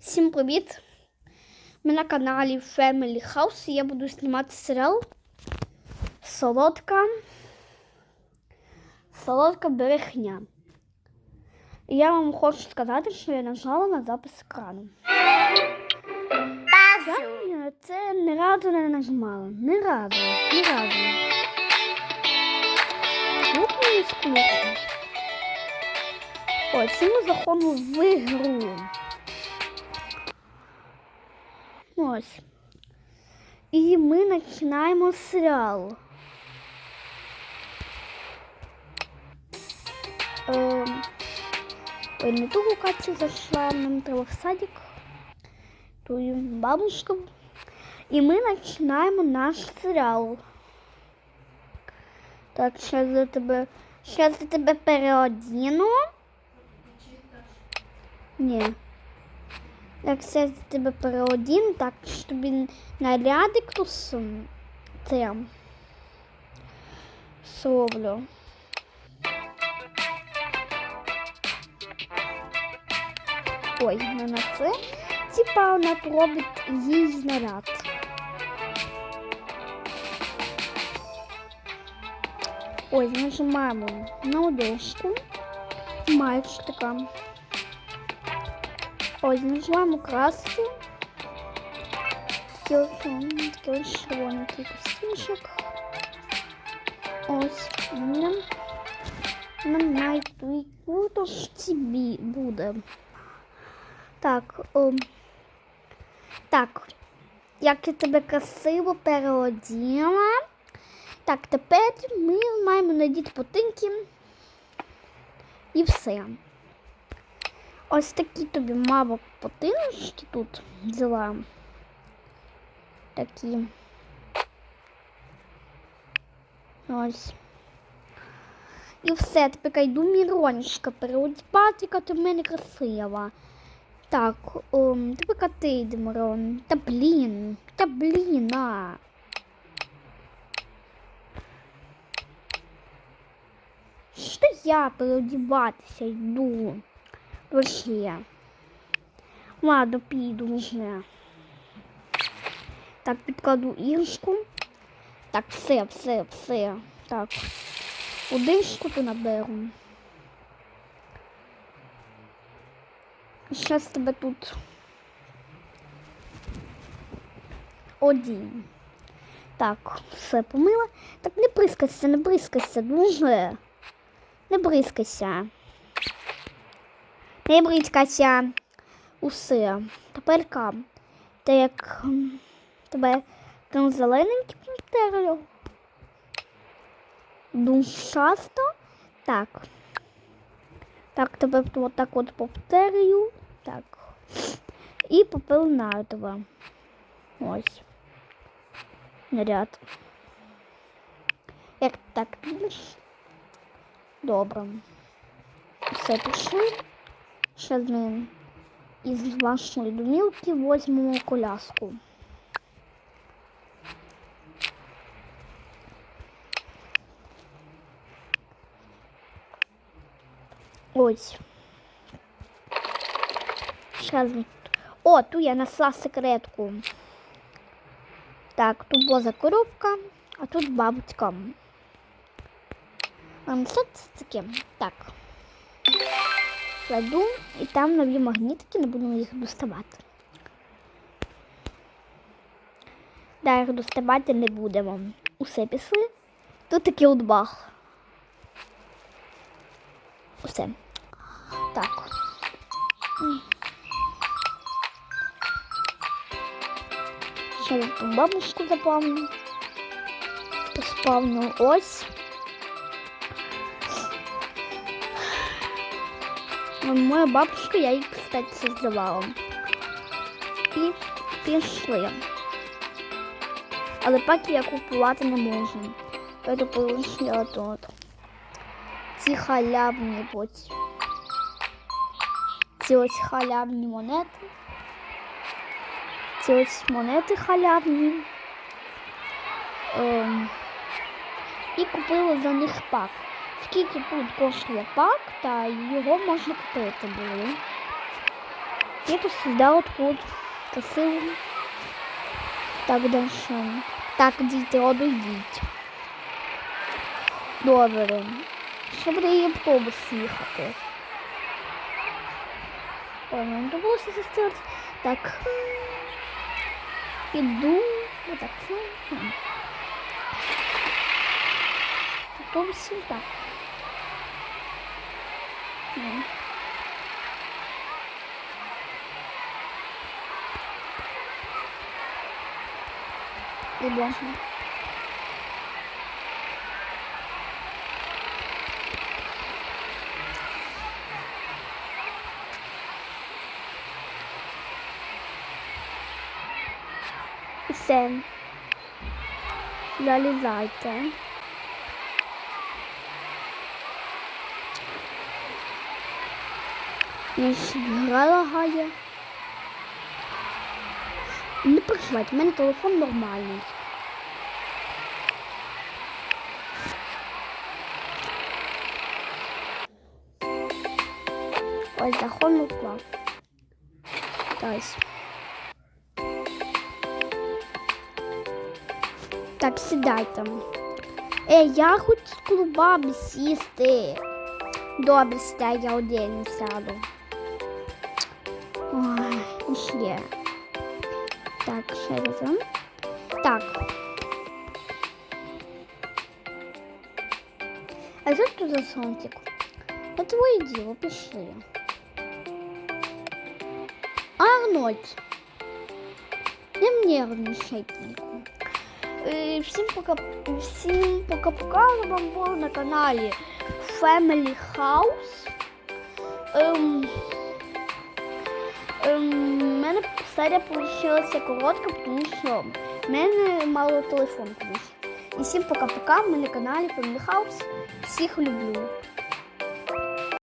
Всім привіт! Ми на каналі Family House і я буду знімати серіал Солодка. Солодка брехня. І я вам хочу сказати, що я нажала на запис екрану. Я це ні разу не нажимала. Ні разу. Ні разу. От мені скучно. Ось, і ми заходимо в ігру. Ось. І ми починаємо серіал. Ем, Ой, не ту Катя зайшла, нам треба в садик. Ту бабушка. І ми починаємо наш серіал. Так, зараз я тебе. Зараз я тебе переодіну. Ні. Зараз я тебе переодіну, так, що тобі нарядик тут м, це. Ой, не на це. Типа вона робить їй наряд. Ой, нажимаємо на ладошку. Маєш така. Ось, нажимаємо краску. Такий ось, м, такий ось червоненький костюмчик. Ось. Нам нам найприкутості буде. Так, о, так, як я тебе красиво переоділа. Так, тепер ми маємо надіти ботинки і все. Ось такі тобі, мабуть, ботиночки тут взяла. Такі. Ось. І все, тепер йду Міронечка, переодіпати, яка ти в мене красива. Так, о, тепер ти йди, Мирон. Та блін, та блін, а. Що я переодіватися йду? Вообще. Ладно, піду вже. Так, підкладу іграшку. Так, все, все, все. Так. Одишку то наберу. Зараз тебе тут. Один. Так, все помила. Так, не бризкайся, не бризкайся, дуже. Не бризкайся. Бризкайся. Усе. Тепер кам. Та як тебе там зелененький повторю. Душасто. Так. Так, тебе вот так от повторюю. Так. І попеленаю тебе. Ось. Наряд. Як так підеш? Добре. Все пішли. Ще ним із вашої домівки возьмемо коляску. Ось. Сейчас. О, тут я нашла секретку. Так, тут була коробка, а тут бабочка. Що це таке? Так. Кладу і там нові магнітики, не будемо їх доставати. Да, їх доставати не будемо. Усе пішли. Тут такий от. Усе. Так. Ще бабушку запавню. Спавню ось. Моя бабушка, я її, кстати, создавала. І пішли. Але поки я купувати не можу. Поэтому полишила тут. Ці халявні потім. Ці ось халявні монети. Ці ось монети халявні. Ем, і купила за них пак. Скільки тут коштує пак, та його можна купити було. Я тут создала таку красиву. Так, дальше. Так, діти, одійдіть. Добре. Ще буде і автобус їхати. Ой, ну довелося застирати. Так. Іду. Отак. Автобус так. Ну. І можна. І все. Значить, гра лагає. Не переживайте, в мене телефон нормальний. Ось захон упав. Ось. Так, сідайте. Е, я хоч з клубами сісти. Добре, сідай, я один сяду. Ой, і ще. Так, ще разом. Так. А що тут за сонтик? Это твоє діло, пішли. Арнольд. Не нервничай тільки. Е, Всім пока, всім пока-пока. Вам було на каналі Family House. Ем, ем, серія вийшла коротка, тому що в мене мало телефон колись. І всім пока-пока. Ми на каналі Family House. Всіх люблю.